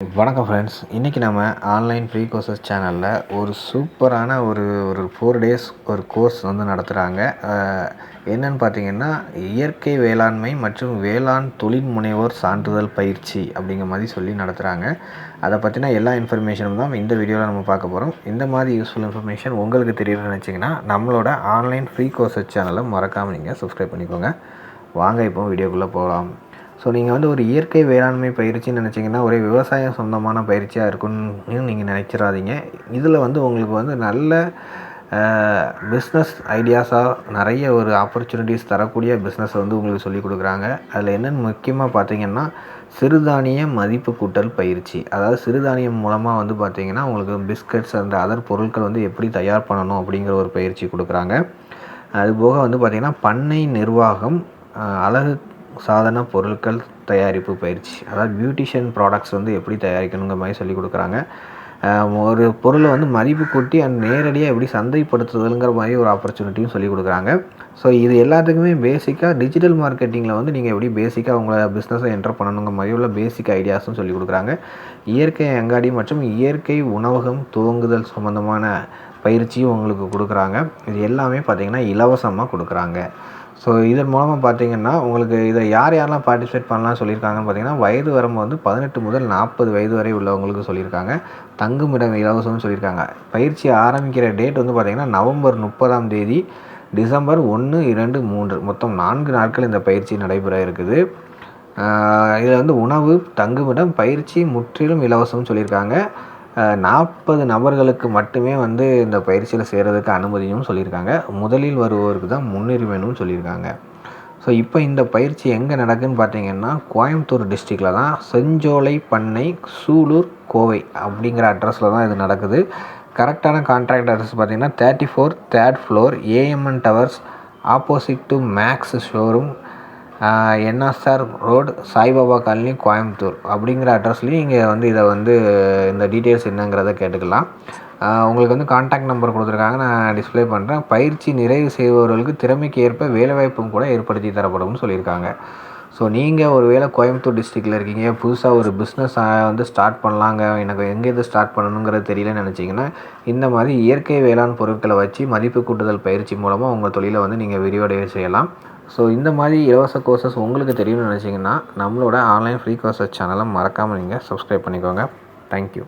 வணக்கம் ஃப்ரெண்ட்ஸ் இன்றைக்கி நம்ம ஆன்லைன் ஃப்ரீ கோர்சஸ் சேனலில் ஒரு சூப்பரான ஒரு ஒரு ஃபோர் டேஸ் ஒரு கோர்ஸ் வந்து நடத்துகிறாங்க என்னன்னு பார்த்தீங்கன்னா இயற்கை வேளாண்மை மற்றும் வேளாண் தொழில் முனைவோர் சான்றிதழ் பயிற்சி அப்படிங்கிற மாதிரி சொல்லி நடத்துகிறாங்க அதை பற்றின எல்லா இன்ஃபர்மேஷனும் தான் இந்த வீடியோவில் நம்ம பார்க்க போகிறோம் இந்த மாதிரி யூஸ்ஃபுல் இன்ஃபர்மேஷன் உங்களுக்கு தெரியணும்னு நினச்சிங்கன்னா நம்மளோட ஆன்லைன் ஃப்ரீ கோர்சஸ் சேனலை மறக்காமல் நீங்கள் சப்ஸ்கிரைப் பண்ணிக்கோங்க. வாங்க இப்போ வீடியோக்குள்ளே போகலாம் ஸோ நீங்கள் வந்து ஒரு இயற்கை வேளாண்மை பயிற்சின்னு நினச்சிங்கன்னா ஒரே விவசாயம் சொந்தமான பயிற்சியாக இருக்குன்னு நீங்கள் நினச்சிடாதீங்க இதில் வந்து உங்களுக்கு வந்து நல்ல பிஸ்னஸ் ஐடியாஸாக நிறைய ஒரு ஆப்பர்ச்சுனிட்டிஸ் தரக்கூடிய பிஸ்னஸ் வந்து உங்களுக்கு சொல்லிக் கொடுக்குறாங்க. அதில் என்னென்னு முக்கியமாக பார்த்தீங்கன்னா சிறுதானிய மதிப்பு கூட்டல் பயிற்சி. அதாவது சிறுதானியம் மூலமாக வந்து பார்த்திங்கன்னா உங்களுக்கு பிஸ்கட்ஸ் அந்த அதர் பொருட்கள் வந்து எப்படி தயார் பண்ணணும் அப்படிங்கிற ஒரு பயிற்சி கொடுக்குறாங்க. அதுபோக வந்து பார்த்திங்கன்னா பண்ணை நிர்வாகம் அழகு சாதன பொருட்கள் தயாரிப்பு பயிற்சி. அதாவது பியூட்டிஷியன் ப்ராடக்ட்ஸ் வந்து எப்படி தயாரிக்கணுங்கிற மாதிரி சொல்லி கொடுக்குறாங்க. ஒரு பொருளை வந்து மதிப்பு கூட்டி அண்ட் நேரடியாக எப்படி சந்தைப்படுத்துதலுங்கிற மாதிரி ஒரு ஆப்பர்ச்சுனிட்டியும் சொல்லி கொடுக்குறாங்க. ஸோ இது எல்லாத்துக்குமே பேசிக்காக டிஜிட்டல் மார்க்கெட்டிங்கில் வந்து நீங்கள் எப்படி பேசிக்காக உங்களை பிஸ்னஸை என்டர் பண்ணணுங்கிற மாதிரி உள்ள பேசிக் ஐடியாஸும் சொல்லி கொடுக்குறாங்க. இயற்கை அங்காடி மற்றும் இயற்கை உணவகம் துவங்குதல் சம்மந்தமான பயிற்சியும் உங்களுக்கு கொடுக்குறாங்க. இது எல்லாமே பார்த்திங்கன்னா இலவசமாக கொடுக்குறாங்க. ஸோ இதன் மூலமாக பார்த்தீங்கன்னா உங்களுக்கு இதை யார் யாரெல்லாம் பார்ட்டிசிபேட் பண்ணலாம் சொல்லியிருக்காங்கன்னு பார்த்தீங்கன்னா வயது வரம்பு வந்து பதினெட்டு முதல் நாற்பது வயது வரை உள்ளவங்களுக்கு சொல்லியிருக்காங்க. தங்குமிடம் இலவசம்னு சொல்லியிருக்காங்க. பயிற்சி ஆரம்பிக்கிற டேட் வந்து பார்த்திங்கன்னா நவம்பர் முப்பதாம் தேதி டிசம்பர் ஒன்று இரண்டு மூன்று. மொத்தம் நான்கு நாட்கள் இந்த பயிற்சி நடைபெற இருக்குது. இதில் வந்து உணவு தங்குமிடம் பயிற்சி முற்றிலும் இலவசம்னு சொல்லியிருக்காங்க. நாற்பது நபர்களுக்கு மட்டுமே வந்து இந்த பயிற்சியில் செய்கிறதுக்கு அனுமதியும் சொல்லியிருக்காங்க. முதலில் வருவோருக்கு தான் முன்னுரிமைனும் சொல்லியிருக்காங்க. ஸோ இப்போ இந்த பயிற்சி எங்கே நடக்குதுன்னு பார்த்தீங்கன்னா கோயம்புத்தூர் டிஸ்ட்ரிக்டில் தான். செஞ்சோலை பண்ணை சூலூர் கோவை அப்படிங்கிற அட்ரஸில் தான் இது நடக்குது. கரெக்டான கான்ட்ராக்ட் அட்ரஸ் பார்த்தீங்கன்னா thirty four third floor AMN towers opposite to Max showroom NSR road Saibaba colony Coimbatore. அப்படிங்கிற அட்ரஸ்லேயும் இங்கே வந்து இதை வந்து இந்த டீட்டெயில்ஸ் என்னங்கிறத கேட்டுக்கலாம். உங்களுக்கு வந்து கான்டாக்ட் நம்பர் கொடுத்துருக்காங்க. நான் டிஸ்பிளே பண்ணுறேன் பயிற்சி நிறைவு செய்பவர்களுக்கு திறமைக்கு ஏற்ப வேலைவாய்ப்பும் கூட ஏற்படுத்தி தரப்படும்னு சொல்லியிருக்காங்க. ஸோ நீங்கள் ஒரு வேளை கோயம்புத்தூர் டிஸ்ட்ரிக்டில் இருக்கீங்க. புதுசாக ஒரு பிஸ்னஸ் வந்து ஸ்டார்ட் பண்ணலாங்க. எனக்கு எங்கேருந்து ஸ்டார்ட் பண்ணணுங்கிறது தெரியலன்னு நினச்சிங்கன்னா இந்த மாதிரி இயற்கை வேளாண் பொருட்களை வச்சு மதிப்பு கூட்டுதல் பயிற்சி மூலமாக உங்கள் தொழிலை வந்து நீங்கள் விரிவடைய செய்யலாம். ஸோ இந்த மாதிரி இலவச கோர்சஸ் உங்களுக்கு தெரியும்னு நினச்சிங்கன்னா நம்மளோட ஆன்லைன் ஃப்ரீ கோர்சஸ் சேனலை மறக்காமல் நீங்கள் சப்ஸ்கிரைப் பண்ணிக்கோங்க. தேங்க்யூ